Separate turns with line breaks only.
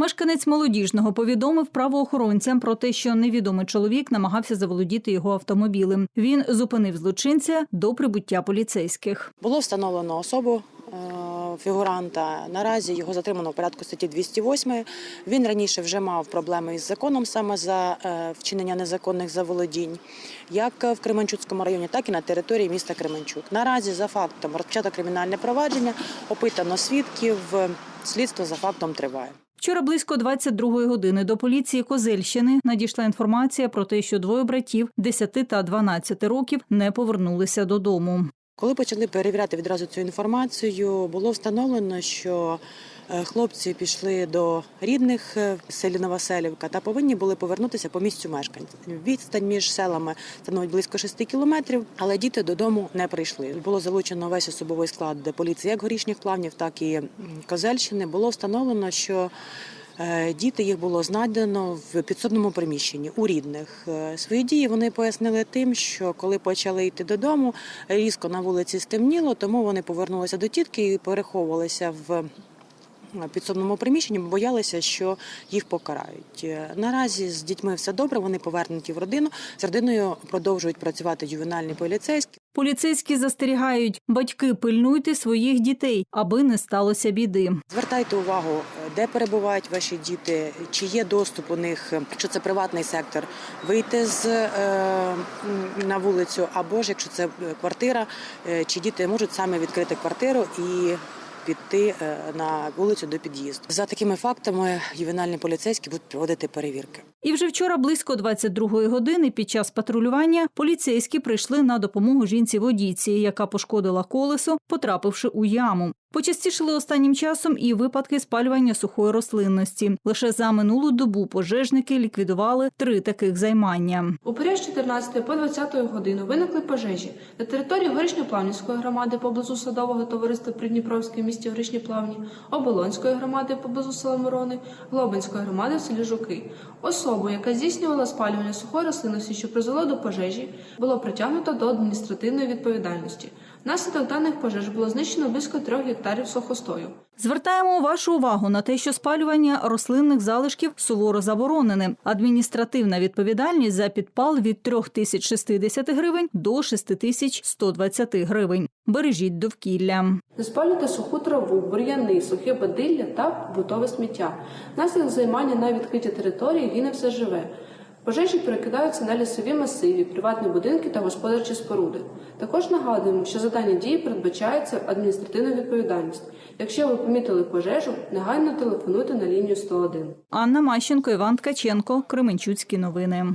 Мешканець молодіжного повідомив правоохоронцям про те, що невідомий чоловік намагався заволодіти його автомобілем. Він зупинив злочинця до прибуття поліцейських.
Було встановлено особу е, фігуранта. Наразі його затримано в порядку статті 208. Він раніше вже мав проблеми із законом саме за е, вчинення незаконних заволодінь, як в Кременчуцькому районі, так і на території міста Кременчук. Наразі за фактом розпочато кримінальне провадження, опитано свідків. Слідство за фактом триває.
Вчора близько 22-ї години до поліції Козельщини надійшла інформація про те, що двоє братів 10 та 12 років не повернулися додому.
Коли почали перевіряти відразу цю інформацію, було встановлено, що хлопці пішли до рідних е, в селі Новоселівка та повинні були повернутися по місцю мешкання. Відстань між селами становить близько 6 кілометрів, але діти додому не прийшли. Було залучено весь особовий склад де поліції як горішніх плавнів, так і Козельщини. Було встановлено, що Е, Діти їх було знайдено в підсобному приміщенні у рідних. Е, Свої дії вони пояснили тим, що коли почали йти додому, різко на вулиці стемніло, тому вони повернулися до тітки і переховувалися в е, підсобному приміщенні, бо боялися, що їх покарають. Е, Наразі з дітьми все добре. Вони повернуті в родину. З родиною продовжують працювати ювенальні поліцейські.
Поліцейські застерігають, батьки пильнуйте своїх дітей, аби не сталося біди.
Звертайте увагу, е, де перебувають ваші діти, чи є доступ у них, е, якщо це приватний сектор, вийти з е, на вулицю, або ж якщо це е, квартира, е, чи діти можуть саме відкрити квартиру і піти е, на вулицю до під'їзду. За такими фактами ювенальні поліцейські будуть проводити перевірки.
І вже вчора близько 22-ї години під час патрулювання поліцейські прийшли на допомогу жінці водійці, яка пошкодила колесо, потрапивши у яму. Почастішили останнім часом і випадки спалювання сухої рослинності. Лише за минулу добу пожежники ліквідували три таких займання.
У період з 14 по 20 годину виникли пожежі на території Горішньоплавнівської громади поблизу садового товариства Придніпровське в місті Горішні Плавні, Оболонської громади поблизу села Мирони, Глобинської громади в селі Жуки. Особу, яка здійснювала спалювання сухої рослинності, що призвело до пожежі, було притягнуто до адміністративної відповідальності. Внаслідок даних пожеж було знищено близько трьох гектарів сухостою.
Звертаємо вашу увагу на те, що спалювання рослинних залишків суворо заборонене. Адміністративна відповідальність за підпал від 3060 гривень до 6120 гривень. Бережіть довкілля.
Не спалюйте суху траву, бур'яни, сухе бадилля та побутове сміття. Внаслідок займання на відкритій території гине все живе. Пожежі перекидаються на лісові масиві, приватні будинки та господарчі споруди. Також нагадуємо, що за дані дії передбачається адміністративна відповідальність. Якщо ви помітили пожежу, негайно телефонуйте на лінію 101.
Анна Мащенко, Іван Ткаченко, Кременчуцькі новини.